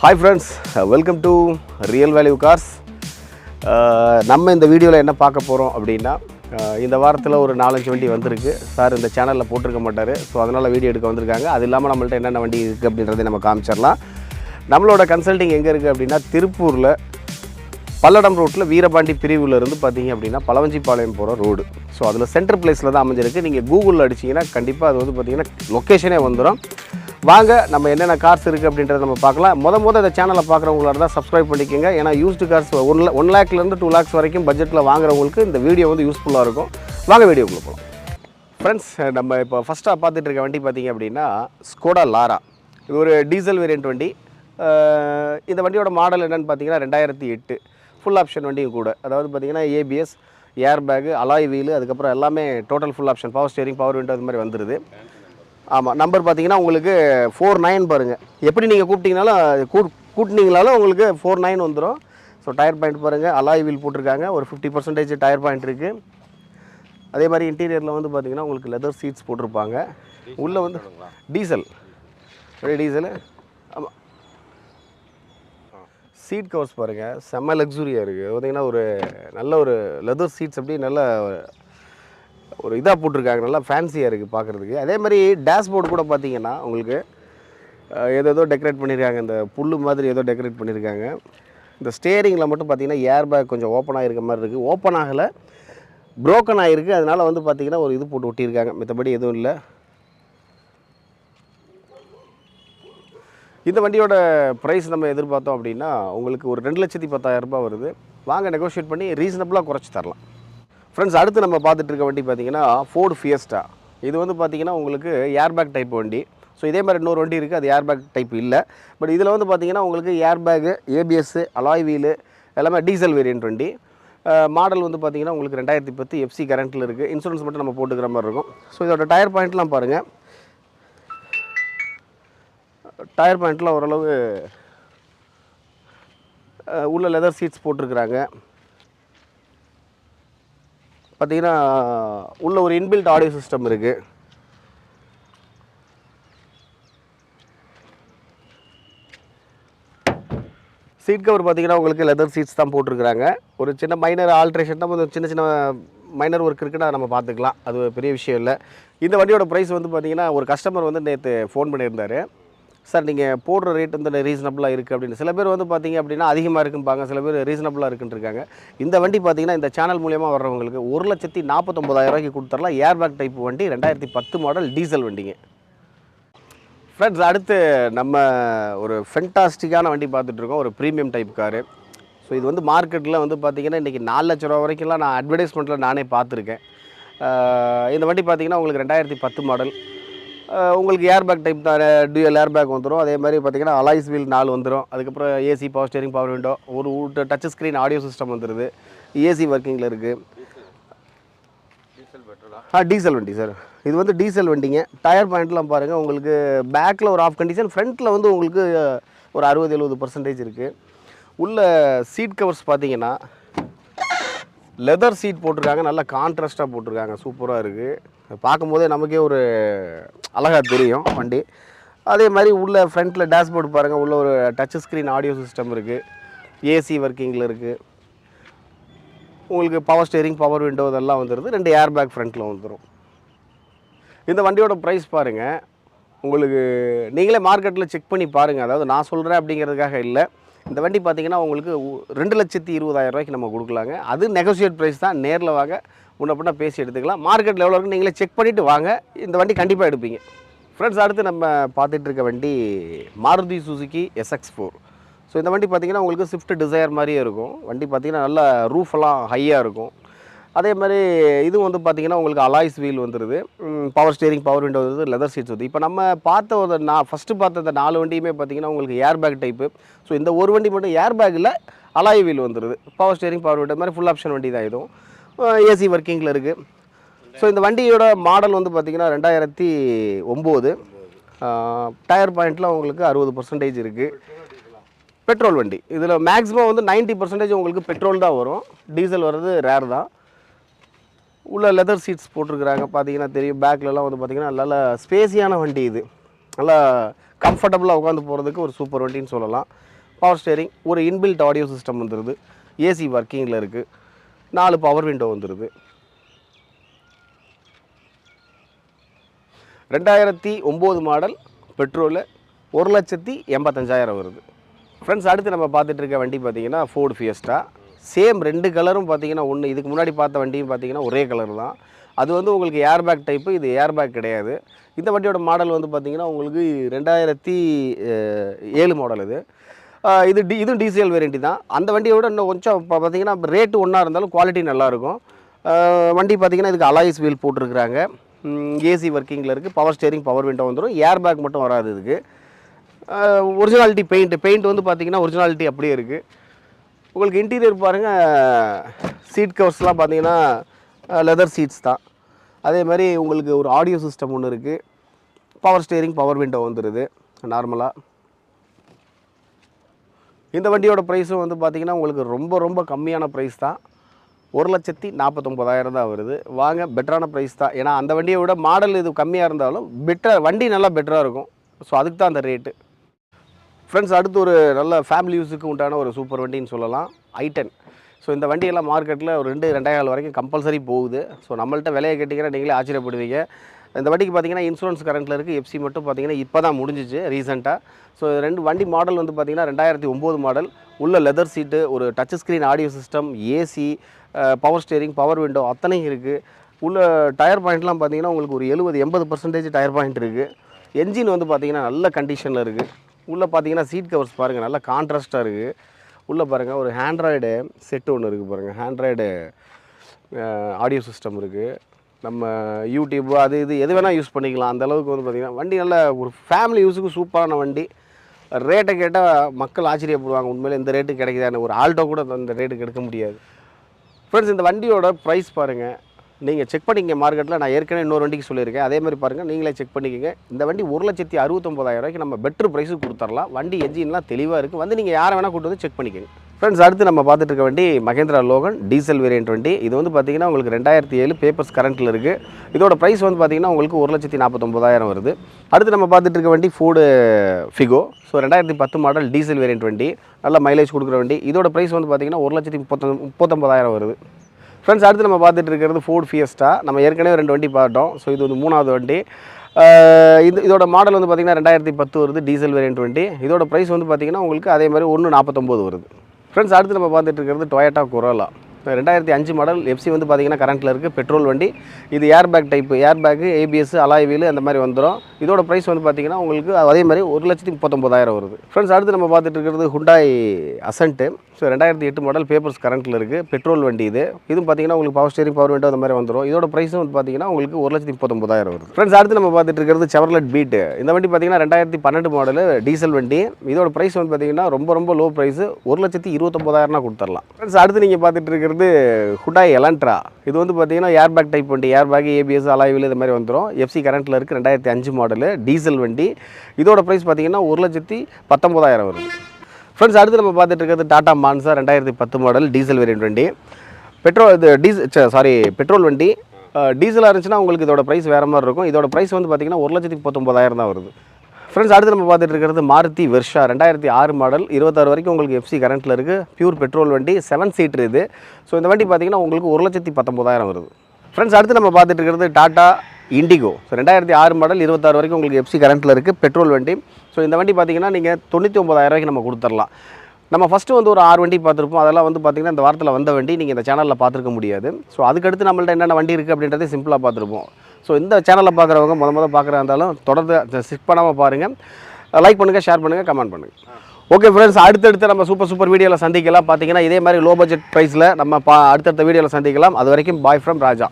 Hi friends welcome to real value cars நம்ம இந்த வீடியோவில் என்ன பார்க்க போகிறோம் அப்படின்னா uh, இந்த வாரத்தில் ஒரு நாலஞ்சு வண்டி வந்திருக்கு. சார் இந்த சேனலில் போட்டிருக்க மாட்டார். ஸோ அதனால் வீடியோ எடுக்க வந்திருக்காங்க. அது இல்லாமல் நம்மள்ட்ட என்னென்ன வண்டி இருக்குது அப்படின்றத நம்ம காமிச்சிடலாம். நம்மளோட கன்சல்டிங் எங்கே இருக்குது அப்படின்னா திருப்பூரில் பல்லடம் ரோட்டில் வீரபாண்டி பிரிவில் இருந்து பார்த்தீங்க அப்படின்னா பழவஞ்சிப்பாளையம் போகிற ரோடு ஸோ அதில் சென்டர் பிளேஸில் தான் அமைஞ்சிருக்கு. நீங்கள் கூகுளில் அடிச்சிங்கன்னா கண்டிப்பாக அது வந்து பார்த்தீங்கன்னா லொக்கேஷனே வந்துடும் வாங்க நம்ம என்னென்ன கார்ஸ் இருக்குது அப்படின்றத நம்ம பார்க்கலாம். முத முத இந்த சேனலை பார்க்குறவங்களா இருந்தால் சப்ஸ்கிரைப் பண்ணிக்கோங்க. ஏன்னா யூஸ்டு கார்ஸ் ஒன் ஒன் லேக்லேருந்து டூ லேக்ஸ் வரைக்கும் பட்ஜெட்டில் வாங்குறவங்களுக்கு இந்த வீடியோ வந்து யூஸ்ஃபுல்லாக இருக்கும். வாங்க வீடியோக்குள்ளே போகலாம் ஃப்ரெண்ட்ஸ் நம்ம இப்போ ஃபஸ்ட்டாக பார்த்துட்டு இருக்க வண்டி பார்த்தீங்க அப்படின்னா ஸ்கோடா லாரா இது ஒரு டீசல் வேரியன்ட் வண்டி. இந்த வண்டியோட மாடல் என்னன்னு பார்த்தீங்கன்னா ரெண்டாயிரத்தி எட்டு. ஃபுல் ஆப்ஷன் வண்டியும் கூட. அதாவது பார்த்தீங்கன்னா ABS air bag alloy wheel அதுக்கப்புறம் எல்லாமே total full option power steering power window அது மாதிரி வந்துடுது ஆமாம் நம்பர் பார்த்தீங்கன்னா உங்களுக்கு ஃபோர் நைன் பாருங்கள் எப்படி நீங்கள் கூப்பிட்டீங்கனாலும் கூட் கூட்டினீங்களாலும் உங்களுக்கு ஃபோர் நைன் வந்துடும் ஸோ டயர் பாயிண்ட் பாருங்கள் அலாய் வீல் போட்டிருக்காங்க. ஒரு ஃபிஃப்டி பர்சன்டேஜ் டயர் பாயிண்ட் இருக்குது அதே மாதிரி இன்டீரியரில் வந்து பார்த்தீங்கன்னா உங்களுக்கு லெதர் சீட்ஸ் போட்டிருப்பாங்க. உள்ளே வந்து டீசல் டீசலு ஆமாம் சீட் கவர்ஸ் பாருங்கள் செம்ம லக்ஸுரியாக இருக்குது பார்த்தீங்கன்னா ஒரு நல்ல ஒரு லெதர் சீட்ஸ் அப்படியே நல்ல ஒரு இதாக போட்டிருக்காங்க. நல்லா ஃபேன்சியாக இருக்குது பார்க்குறதுக்கு அதே மாதிரி டேஷ்போர்டு கூட பார்த்தீங்கன்னா உங்களுக்கு ஏதோ ஏதோ டெக்கரேட் பண்ணியிருக்காங்க இந்த புல்லு மாதிரி ஏதோ டெக்கரேட் பண்ணியிருக்காங்க இந்த ஸ்டேரிங்கில் மட்டும் பார்த்தீங்கன்னா ஏர் பேக் கொஞ்சம் ஓப்பன் ஆகிருக்க மாதிரி இருக்குது ஓப்பன் ஆகலை. ப்ரோக்கன் ஆகிருக்கு அதனால் வந்து பார்த்தீங்கன்னா ஒரு இது போட்டு ஒட்டியிருக்காங்க. மற்றபடி எதுவும் இல்லை. இந்த வண்டியோட ப்ரைஸ் நம்ம எதிர்பார்த்தோம் அப்படின்னா உங்களுக்கு ஒரு ரெண்டு லட்சத்தி பத்தாயிரம் ரூபாய் வருது. வாங்க நெகோஷியேட் பண்ணி ரீசனபுளாக குறைச்சி தரலாம். ஃப்ரெண்ட்ஸ் அடுத்து நம்ம பார்த்துட்டு இருக்க வண்டி பார்த்தீங்கன்னா ஃபோர்டு ஃபியஸ்டா இது வந்து பார்த்தீங்கன்னா உங்களுக்கு ஏர்பேக் டைப் வண்டி. ஸோ இதே மாதிரி இன்னொரு வண்டி இருக்குது அது ஏர்பேக் டைப் இல்லை. பட் இதில் வந்து பார்த்திங்கன்னா உங்களுக்கு ஏர்பேக்கு ஏபிஎஸ்ஸு அலாய் வீலு எல்லாமே டீசல் வேரியன்ட் வண்டி. மாடல் வந்து பார்த்திங்கன்னா உங்களுக்கு ரெண்டாயிரத்தி பத்து எஃப்சி கரண்ட்டில் இருக்குது இன்சூரன்ஸ் மட்டும் நம்ம போட்டுக்கிற மாதிரி இருக்கும். ஸோ இதோட டயர் பாயிண்ட்லாம் பாருங்கள் டயர் பாயிண்ட்லாம் ஓரளவு உள்ள லெதர் சீட்ஸ் போட்டிருக்கிறாங்க. பார்த்தீங்கன்னா உள்ள ஒரு இன்பில்ட் ஆடியோ சிஸ்டம் இருக்குது சீட் கவர் பார்த்தீங்கன்னா உங்களுக்கு லெதர் சீட்ஸ் தான் போட்டிருக்கிறாங்க. ஒரு சின்ன மைனர் ஆல்ட்ரேஷன் தான் கொஞ்சம் சின்ன சின்ன மைனர் ஒர்க் இருக்குன்னா நம்ம பார்த்துக்கலாம். அது ஒரு பெரிய விஷயம் இல்லை. இந்த வண்டியோட ப்ரைஸ் வந்து பார்த்தீங்கன்னா ஒரு கஸ்டமர் வந்து நேற்று ஃபோன் பண்ணியிருந்தார். சார் நீங்கள் போடுற ரேட் வந்து ரீசனபிளாக இருக்குது அப்படின்னு. சில பேர் வந்து பார்த்தீங்க அப்படின்னா அதிகமாக இருக்கும்பாங்க. சில பேர் ரீசனபிளாக இருக்குன்ட்ருக்காங்க இந்த வண்டி பார்த்தீங்கன்னா இந்த சேனல் மூலியமாக வர்றவங்களுக்கு ஒரு லட்சத்தி நாற்பத்தொம்பதாயிரம் ரூபாய்க்கு கொடுத்துடலாம் ஏர்பேக் டைப் வண்டி ரெண்டாயிரத்தி பத்து மாடல் டீசல் வண்டிங்க. ஃப்ரெண்ட்ஸ் அடுத்து நம்ம ஒரு ஃபென்டாஸ்டிக்கான வண்டி பார்த்துட்ருக்கோம் ஒரு ப்ரீமியம் டைப் காரு ஸோ இது வந்து மார்க்கெட்டில் வந்து பார்த்தீங்கன்னா இன்றைக்கி நாலு லட்ச ரூபா வரைக்கும்லாம் நான் அட்வர்டைஸ்மெண்ட்டில் நானே பார்த்துருக்கேன் இந்த வண்டி பார்த்தீங்கன்னா உங்களுக்கு ரெண்டாயிரத்தி பத்து மாடல் உங்களுக்கு ஏர்பேக் டைப் தான் டியூஎல் ஏர்பேக் வந்துடும் அதே மாதிரி பார்த்தீங்கன்னா அலாய்ஸ் வீல் நாலு வந்துடும் அதுக்கப்புறம் AC power steering power window ஒரு டச் ஸ்க்ரீன் ஆடியோ சிஸ்டம் வந்துடுது ஏசி ஒர்க்கிங்கில் இருக்குது ஆ? டீசல் வண்டி சார் இது வந்து டீசல் வண்டிங்க. டயர் பாயிண்ட்லாம் பாருங்கள் உங்களுக்கு பேக்கில் ஒரு ஆஃப் கண்டிஷன் ஃப்ரண்ட்டில் வந்து உங்களுக்கு ஒரு அறுபது எழுபது பர்சன்டேஜ் இருக்குது உள்ள சீட் கவர்ஸ் பார்த்தீங்கன்னா லெதர் சீட் போட்டிருக்காங்க நல்லா கான்ட்ராஸ்ட்டாக போட்டிருக்காங்க. சூப்பராக இருக்குது பார்க்கும்போதே நமக்கே ஒரு அழகாக தெரியும் வண்டி. அதே மாதிரி உள்ள ஃப்ரண்ட்டில் டேஷ்போர்டு பாருங்கள் உள்ள ஒரு டச் ஸ்க்ரீன் ஆடியோ சிஸ்டம் இருக்குது ஏசி ஒர்க்கிங்கில் இருக்குது உங்களுக்கு பவர் ஸ்டேரிங் பவர் விண்டோ இதெல்லாம் வந்துடுது ரெண்டு ஏர் பேக் ஃப்ரண்ட்டில் வந்துடும் இந்த வண்டியோட ப்ரைஸ் பாருங்கள் உங்களுக்கு நீங்களே மார்க்கெட்டில் செக் பண்ணி பாருங்கள் அதாவது நான் சொல்கிறேன் அப்படிங்கிறதுக்காக இல்லை. இந்த வண்டி பார்த்தீங்கன்னா உங்களுக்கு ரெண்டு லட்சத்தி இருபதாயிரம் ரூபாய்க்கு நம்ம கொடுக்கலாங்க. அது நெகோசியேட் ப்ரைஸ் தான். நேரில் வாங்க. முன்ன பின்ன பேசி எடுத்துக்கலாம். மார்க்கெட்டில் எவ்வளோ இருக்குன்னு நீங்களே செக் பண்ணிவிட்டு வாங்க. இந்த வண்டி கண்டிப்பாக எடுப்பீங்க. ஃப்ரெண்ட்ஸ் அடுத்து நம்ம பார்த்துட்டு இருக்க வண்டி Maruti Suzuki SX four so இந்த வண்டி பார்த்தீங்கன்னா உங்களுக்கு ஸ்விஃப்ட் டிசையர் மாதிரியே இருக்கும். வண்டி பார்த்தீங்கன்னா நல்ல ரூஃப் எல்லாம் ஹையாக இருக்கும். அதே மாதிரி இதுவும் வந்து பார்த்திங்கன்னா உங்களுக்கு அலாய்ஸ் வீல் வந்துடுது பவர் ஸ்டீரிங் பவர் விண்டோ வந்து லெதர் சீட்ஸ் வந்து. இப்போ நம்ம பார்த்த ஒரு நான் ஃபஸ்ட்டு பார்த்த இந்த நாலு வண்டியுமே பார்த்தீங்கன்னா உங்களுக்கு ஏர் பேக் டைப்பு ஸோ இந்த ஒரு வண்டி மட்டும் ஏர் பேக்கில் அலாய் வீல் வந்துடுது பவர் ஸ்டீரிங் பவர் விண்டோ மாதிரி ஃபுல் ஆப்ஷன் வண்டி தான் இதுவும். ஏசி ஒர்க்கிங்கில் இருக்குது ஸோ இந்த வண்டியோட மாடல் வந்து பார்த்தீங்கன்னா ரெண்டாயிரத்தி ஒம்பது. டயர் பாயிண்ட்டில் உங்களுக்கு அறுபது பர்சன்டேஜ் இருக்குது பெட்ரோல் வண்டி. இதில் மேக்ஸிமம் வந்து 90% பர்சன்டேஜ் உங்களுக்கு பெட்ரோல் தான் வரும். டீசல் வர்றது ரேர் தான். உள்ள லெதர் சீட்ஸ் போட்டிருக்கிறாங்க. பார்த்தீங்கன்னா தெரியும். பேக்லலாம் வந்து பார்த்தீங்கன்னா நல்ல ஸ்பேஸியான வண்டி இது. நல்லா கம்ஃபர்டபுளாக உட்காந்து போகிறதுக்கு ஒரு சூப்பர் வண்டின்னு சொல்லலாம். பவர் ஸ்டேரிங் ஒரு இன்பில்ட் ஆடியோ சிஸ்டம் வந்துடுது ஏசி ஒர்க்கிங்கில் இருக்குது நாலு பவர் விண்டோ வந்துடுது ரெண்டாயிரத்தி ஒம்பது மாடல் பெட்ரோலு ஒரு லட்சத்தி எண்பத்தஞ்சாயிரம் வருது. ஃப்ரெண்ட்ஸ் அடுத்து நம்ம பார்த்துட்ருக்க வண்டி பார்த்தீங்கன்னா ஃபோர்டு ஃபியஸ்டா சேம் ரெண்டு கலரும் பார்த்தீங்கன்னா ஒன்று இதுக்கு முன்னாடி பார்த்த வண்டியும் பார்த்தீங்கன்னா ஒரே கலர் தான். அது வந்து உங்களுக்கு ஏர்பேக் டைப்பு இது ஏர்பேக் கிடையாது. இந்த வண்டியோட மாடல் வந்து பார்த்தீங்கன்னா உங்களுக்கு ரெண்டாயிரத்தி ஏழு மாடல் இது. இது டி இதுவும் டிசிஎல் வேரியண்டி தான். அந்த வண்டியை விட இன்னும் கொஞ்சம் இப்போ பார்த்தீங்கன்னா ரேட்டு ஒன்றா இருந்தாலும் குவாலிட்டி நல்லாயிருக்கும் வண்டி பார்த்தீங்கன்னா இதுக்கு அலாய்ஸ் வீல் போட்டிருக்கிறாங்க. ஏசி ஒர்க்கிங்கில் இருக்குது பவர் ஸ்டேரிங் பவர் விண்டோ வந்துடும் ஏர் பேக் மட்டும் வராது இதுக்கு. ஒரிஜினாலிட்டி பெயிண்ட் பெயிண்ட் வந்து பார்த்திங்கன்னா ஒரிஜினாலிட்டி அப்படியே இருக்குது உங்களுக்கு இன்டீரியர் பாருங்கள் சீட் கவர்ஸ்லாம் பார்த்தீங்கன்னா லெதர் சீட்ஸ் தான். அதே மாதிரி உங்களுக்கு ஒரு ஆடியோ சிஸ்டம் ஒன்று இருக்குது பவர் ஸ்டேரிங் பவர் விண்டோ வந்துடுது நார்மலாக இந்த வண்டியோட ப்ரைஸும் வந்து பார்த்திங்கன்னா உங்களுக்கு ரொம்ப ரொம்ப கம்மியான ப்ரைஸ் தான். ஒரு லட்சத்தி நாற்பத்தொம்பதாயிரம் தான் வருது. வாங்க பெட்டரான ப்ரைஸ் தான். ஏன்னா அந்த வண்டியை விட மாடல் இது கம்மியாக இருந்தாலும் பெட்டர் வண்டி நல்லா பெட்டராக இருக்கும். ஸோ அதுக்கு தான் அந்த ரேட்டு ஃப்ரெண்ட்ஸ் அடுத்து ஒரு நல்ல ஃபேமிலி யூஸுக்கு உண்டான ஒரு சூப்பர் வண்டின்னு சொல்லலாம். ஐட்டன் ஸோ இந்த வண்டியெல்லாம் மார்க்கெட்டில் ஒரு ரெண்டு ரெண்டாயிரம் வரைக்கும் கம்பல்சரி போகுது. ஸோ நம்மள்ட்ட விலையை கேட்டிங்கன்னா நீங்களே ஆச்சரியப்படுவீங்க. இந்த வண்டிக்கு பார்த்தீங்கன்னா இன்சூரன்ஸ் கரண்ட்டில் இருக்குது எஃப்சி மட்டும் பார்த்தீங்கன்னா இப்போ தான் முடிஞ்சிச்சு ரீசெண்டாக ஸோ ரெண்டு வண்டி மாடல் வந்து பார்த்தீங்கன்னா ரெண்டாயிரத்தி ஒம்பது மாடல் உள்ள லெதர் சீட்டு ஒரு touch screen audio system AC power steering power window அத்தனையும் இருக்குது உள்ள டயர் பாயிண்ட்லாம் பார்த்தீங்கன்னா உங்களுக்கு ஒரு எழுபது எண்பது பர்சன்டேஜ் டயர் பாயிண்ட் இருக்குது என்ஜின் வந்து பார்த்தீங்கன்னா நல்ல கண்டிஷனில் இருக்குது உள்ளே பார்த்தீங்கன்னா சீட் கவர்ஸ் பாருங்கள் நல்லா கான்ட்ராஸ்ட்டாக இருக்குது உள்ளே பாருங்கள் ஒரு ஹேண்ட்ராய்டு செட்டு ஒன்று இருக்குது பாருங்கள் ஹேண்ட்ராய்டு ஆடியோ சிஸ்டம் இருக்குது நம்ம யூடியூப் அது இது எது வேணால் யூஸ் பண்ணிக்கலாம். அந்தளவுக்கு வந்து பார்த்திங்கன்னா வண்டி நல்ல ஒரு ஃபேமிலி யூஸுக்கு சூப்பரான வண்டி. ரேட்டை கேட்டால் மக்கள் ஆச்சரியப்படுவாங்க. உண்மையிலே இந்த ரேட்டு கிடைக்குதான்னு. ஒரு ஆல்டோ கூட அந்த ரேட்டுக்கு எடுக்க முடியாது. ஃப்ரெண்ட்ஸ் இந்த வண்டியோட ப்ரைஸ் பாருங்கள் நீங்கள் செக் பண்ணிக்கங்க மார்க்கெட்டில் நான் ஏற்கனவே இன்னொரு வண்டிக்கு சொல்லியிருக்கேன். அதே மாதிரி பாருங்கள் நீங்களே செக் பண்ணிக்கங்க. இந்த வண்டி ஒரு லட்சத்தி அறுபத்தொம்பதாயிரம் ரூபாய்க்கு நம்ம பெட்ரு ப்ரைஸுக்கு கொடுத்துடலாம் வண்டி என்ஜின்லாம் தெளிவாக இருக்குது வந்து நீங்கள் யாரை வேணால் கூட்டு வந்து செக் பண்ணிக்கங்க. ஃப்ரெண்ட்ஸ் அடுத்து நம்ம பார்த்துட்டு இருக்க வண்டி மகேந்திரா லோகன் டீசல் வேரியன்ட் வண்டி. இது வந்து பார்த்திங்கன்னா உங்களுக்கு ரெண்டாயிரத்தி ஏழு பேப்பர்ஸ் கரண்ட்டில் இருக்குது இதோட ப்ரைஸ் வந்து பார்த்தீங்கன்னா உங்களுக்கு ஒரு லட்சத்தி நாற்பத்தொம்பதாயிரம் வருது. அடுத்து நம்ம பார்த்துட்டு இருக்க வண்டி ஃபோர்டு ஃபிகோ ஸோ ரெண்டாயிரத்தி பத்து மாடல் டீசல் வேரியன்ட் வண்டி. நல்ல மைலேஜ் கொடுக்குற வண்டி. இதோட ப்ரைஸ் வந்து பார்த்தீங்கன்னா ஒரு லட்சத்தி முப்பத்தொ முப்பத்தொம்பதாயிரம் வருது. ஃப்ரெண்ட்ஸ் அடுத்து நம்ம பார்த்துட்டு இருக்கிறது ஃபோர்ட் ஃபியஸ்டா நம்ம ஏற்கனவே ரெண்டு வண்டி பார்த்தோம். ஸோ இது வந்து மூணாவது வண்டி. இது இதோட மாடல் வந்து பார்த்திங்கன்னா ரெண்டாயிரத்தி பத்து வருது டீசல் வேரியன்ட் வண்டி. இதோட ப்ரைஸ் வந்து பார்த்திங்கன்னா உங்களுக்கு அதே மாதிரி ஒன்று நாற்பத்தொம்போது வருது. ஃப்ரெண்ட்ஸ் அடுத்து நம்ம பார்த்துட்டு இருக்கிறது டொயேட்டா கொரோலா ரெண்டாயிரத்தி அஞ்சு மாடல் எஃப்சி வந்து பார்த்திங்கன்னா கரண்ட்டில் இருக்குது பெட்ரோல் வண்டி. இது air bag type air bag ABS alloy wheel அந்த மாதிரி வந்துடும் இதோட ப்ரைஸ் வந்து பார்த்திங்கன்னா உங்களுக்கு அதே மாதிரி ஒரு லட்சத்தி முப்பத்தொம்பதாயிரம் வருது. ஃப்ரெண்ட்ஸ் அடுத்து நம்ம பார்த்துட்டு இருக்கிறது ஹுண்டாய் அசன்ட்டு ஸோ ரெண்டாயிரத்தி எட்டு மாடல் பேப்பர்ஸ் கரண்ட்டில் இருக்குது பெட்ரோல் வண்டி இது. இதுவும் பார்த்தீங்கன்னா உங்களுக்கு பவர் ஸ்டேரிங் பவர் விண்டோ அந்த மாதிரி வந்துடும் இதோட ப்ரைஸும் வந்து பார்த்தீங்கன்னா உங்களுக்கு ஒரு லட்சத்தி முப்பத்தொம்பதாயிரம் வருது. ஃப்ரெண்ட்ஸ் அடுத்து நம்ம பார்த்துட்டு இருக்கிறது செவர்லெட் பீட்டு இந்த வண்டி பார்த்தீங்கன்னா ரெண்டாயிரத்தி பன்னெண்டு மாடல் டீசல் வண்டி. இதோட ப்ரைஸ் வந்து பார்த்தீங்கன்னா ரொம்ப ரொம்ப லோ ப்ரைஸ் ஒரு லட்சத்தி இருபத்தொம்பதாயிரம்னா கொடுத்துடலாம். ஃப்ரெண்ட்ஸ் அடுத்து நீங்கள் பார்த்துட்டு இருக்கிறது ஹுடாய் எலன்ட்ரா இது வந்து பார்த்தீங்கன்னா ஏர் பேக் டைப் வண்டி ஏர் பேக் ஏபிஎஸ் அலாய்வில் இது மாதிரி வந்துடும் எஃப்சி கரண்ட்டில் இருக்குது ரெண்டாயிரத்தி அஞ்சு மாடலு டீசல் வண்டி. இதோட ப்ரைஸ் பார்த்தீங்கன்னா ஒரு லட்சத்தி பத்தொம்பதாயிரம் வருது. ஃப்ரெண்ட்ஸ் அடுத்து நம்ம பார்த்துட்டு இருக்கிறது டாடா மான்சா ரெண்டாயிரத்தி பத்து மாடல் டீசல் வேரியன்ட் வண்டி. பெட்ரோல் இது டீசல் சாரி பெட்ரோல் வண்டி. டீசலாக இருந்துச்சுன்னா உங்களுக்கு இதோட ப்ரைஸ் வேறு மாதிரி இருக்கும். இதோட ப்ரைஸ் வந்து பார்த்தீங்கன்னா ஒரு லட்சத்தி பத்தொம்பதாயிரம் தான் வருது. ஃப்ரெண்ட்ஸ் அடுத்து நம்ம பார்த்துட்டு இருக்கிறது மாருதி வெர்ஷா ரெண்டாயிரத்தி ஆறு மாடல் இருபத்தாறு வரைக்கும் உங்களுக்கு எஃப்சி கரண்ட்டில் இருக்குது பியூர் பெட்ரோல் வண்டி செவன் சீட்ரு இது. ஸோ இந்த வண்டி பார்த்தீங்கன்னா உங்களுக்கு ஒரு லட்சத்தி பத்தொம்பதாயிரம் வருது. ஃப்ரெண்ட்ஸ் அடுத்து நம்ம பார்த்துட்டு இருக்கிறது டாடா இண்டிகோ ஸோ ரெண்டாயிரத்தி ஆறு மாடல் இருபத்தாறு வரைக்கும் உங்களுக்கு எஃப்சி கரண்ட்டில் இருக்குது பெட்ரோல் வண்டி. ஸோ இந்த வண்டி பார்த்தீங்கன்னா நீங்கள் தொண்ணூற்றி ஒம்பதாயிரம் ரூபாய்க்கு நம்ம கொடுத்துடலாம். நம்ம ஃபஸ்ட்டு வந்து ஒரு ஆறு வண்டி பார்த்துருப்போம். அதெல்லாம் வந்து பார்த்திங்கன்னா இந்த வாரத்தில் வந்த வண்டி நீங்கள் இந்த சேனலில் பார்த்துருக்க முடியாது. ஸோ அதுக்கடுத்து நம்மள்ட்ட என்னென்ன வண்டி இருக்குது அப்படின்றதே சிம்பிளாக பார்த்துருப்போம். ஸோ இந்த சேனலில் பார்க்குறவங்க முத முத பார்க்குறா இருந்தாலும் தொடர்ந்து ஸ்கிப் பண்ணாமல் பாருங்கள் லைக் பண்ணுங்கள் ஷேர் பண்ணுங்கள் கமெண்ட் பண்ணுங்கள் ஓகே ஃப்ரெண்ட்ஸ் அடுத்தடுத்து நம்ம சூப்பர் சூப்பர் வீடியோவில் சந்திக்கலாம். பார்த்தீங்கன்னா இதே மாதிரி லோ பட்ஜெட் ப்ரைஸில் நம்ம பா அடுத்தடுத்த வீடியோவில் சந்திக்கலாம். அது வரைக்கும் பாய் ஃப்ரம் ராஜா.